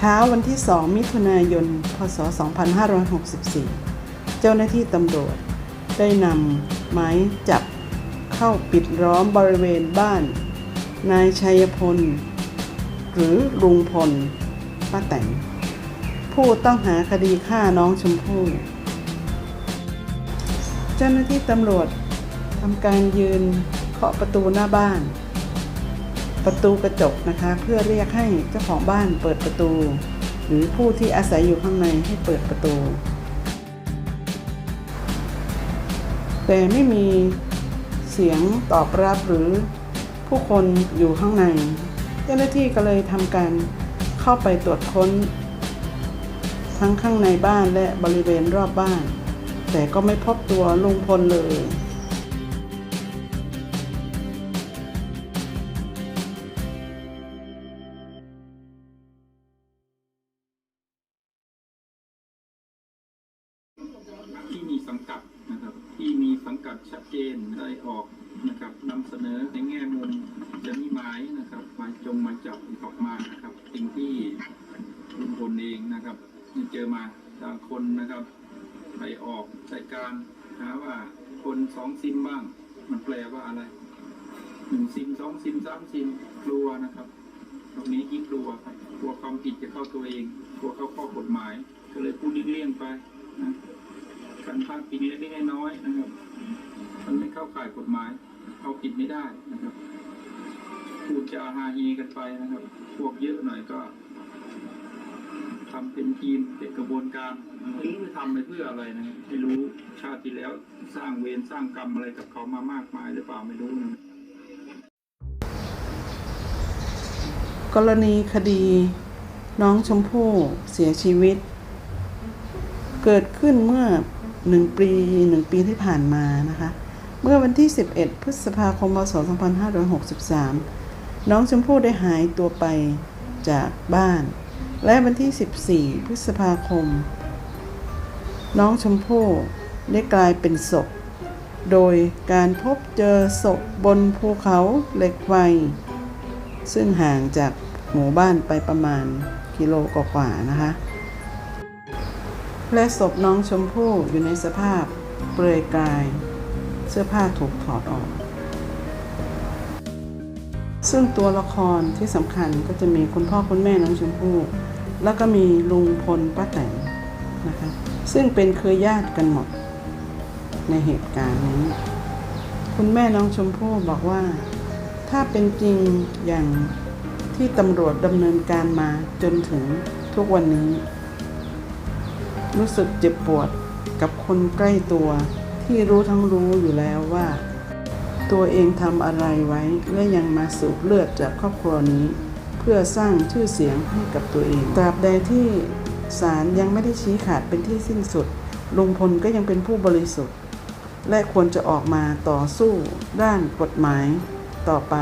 เช้าวันที่ 2 มิถุนายน พศ 2564 เจ้าหน้าที่ตำรวจ ได้นำหมายจับเข้าปิดล้อมบริเวณบ้าน นายชัยพล หรือลุงพลป้าแตนผู้ต้องหาคดีฆ่าน้องชมพู่ เจ้าหน้าที่ตำรวจทำการยืนเคาะประตูหน้าบ้าน ประตูกระจกนะคะ เพื่อเรียกให้เจ้าของบ้านเปิดประตู หรือผู้ที่อาศัยอยู่ข้างในให้เปิดประตู แต่ไม่มีเสียงตอบรับหรือผู้คนอยู่ข้างใน เจ้าหน้าที่ก็เลยทำการเข้าไปตรวจค้น ทั้งข้างในบ้านและบริเวณรอบบ้าน แต่ก็ไม่พบตัวลุงพลเลย ที่มีสังกัดนะครับ ที่มีสังกัดชัดเจนได้ออกนะครับนำเสนอในแง่มุมจะมีหมายนะครับหมายจงหมายจับออกมานะครับสิ่งที่ลุงพลเองนะครับเจอมาบางคนนะครับ ไปออกรายการหาว่าคนสองซิมบ้าง มันแปลว่าอะไรหนึ่งซิมสองซิมสามซิมกลัวนะครับ ตรงนี้ยิ่งกลัวครับกลัวความผิดจะเข้าตัวเองกลัวเข้าข้อกฎหมาย ก็เลยพูดเลี่ยงไปนะ การพลาดพิงเล็กๆน้อยๆนะครับ มันไม่เข้าข่ายกฎหมาย เอาผิดไม่ได้นะครับพูดจาฮาเฮกันไปนะครับ พวกเยอะหน่อยก็ทำเป็นทีมเป็นกระบวนการไม่รู้จะทำไปเพื่ออะไรนะไม่รู้ชาติที่แล้วสร้างเวรสร้างกรรมอะไรกับเขามามากมายหรือเปล่าไม่รู้นะกรณีคดีน้องชมพู่เสียชีวิต เกิดขึ้นเมื่อ หนึ่งปีหนึ่งปีที่ผ่านมานะคะ เมื่อวันที่ 11 พฤษภาคมพศ2563 น้องชมพู่ได้หายตัวไปจากบ้าน และวันที่ 14 พฤษภาคม น้องชมพู่ได้กลายเป็นศพ โดยการพบเจอศพบนภูเขาเหล็กไฟ ซึ่งห่างจากหมู่บ้านไปประมาณกิโลกว่าๆนะคะ และศพน้องชมพู่อยู่ในสภาพเปลือยกาย เสื้อผ้าถูกถอดออก ซึ่งตัวละครที่สำคัญก็จะมีคุณพ่อคุณแม่น้องชมพู่แล้วก็มีลุงพลป้าแตนนะคะซึ่งเป็นเครือญาติกันหมดในเหตุการณ์นี้ คุณแม่น้องชมพู่บอกว่า ถ้าเป็นจริงอย่างที่ตำรวจดำเนินการมาจนถึงทุกวันนี้ รู้สึกเจ็บปวดกับคนใกล้ตัวที่รู้ทั้งรู้อยู่แล้วว่า ตัวเองทำอะไรไว้และยังมาสูบเลือดจากครอบครัวนี้ เพื่อสร้างชื่อเสียงให้กับตัวเองตราบใดที่ศาลยังไม่ได้ชี้ขาดเป็นที่สิ้นสุดลุงพลก็ยังเป็นผู้บริสุทธิ์ และควรจะออกมาต่อสู้ด้านกฎหมายต่อไป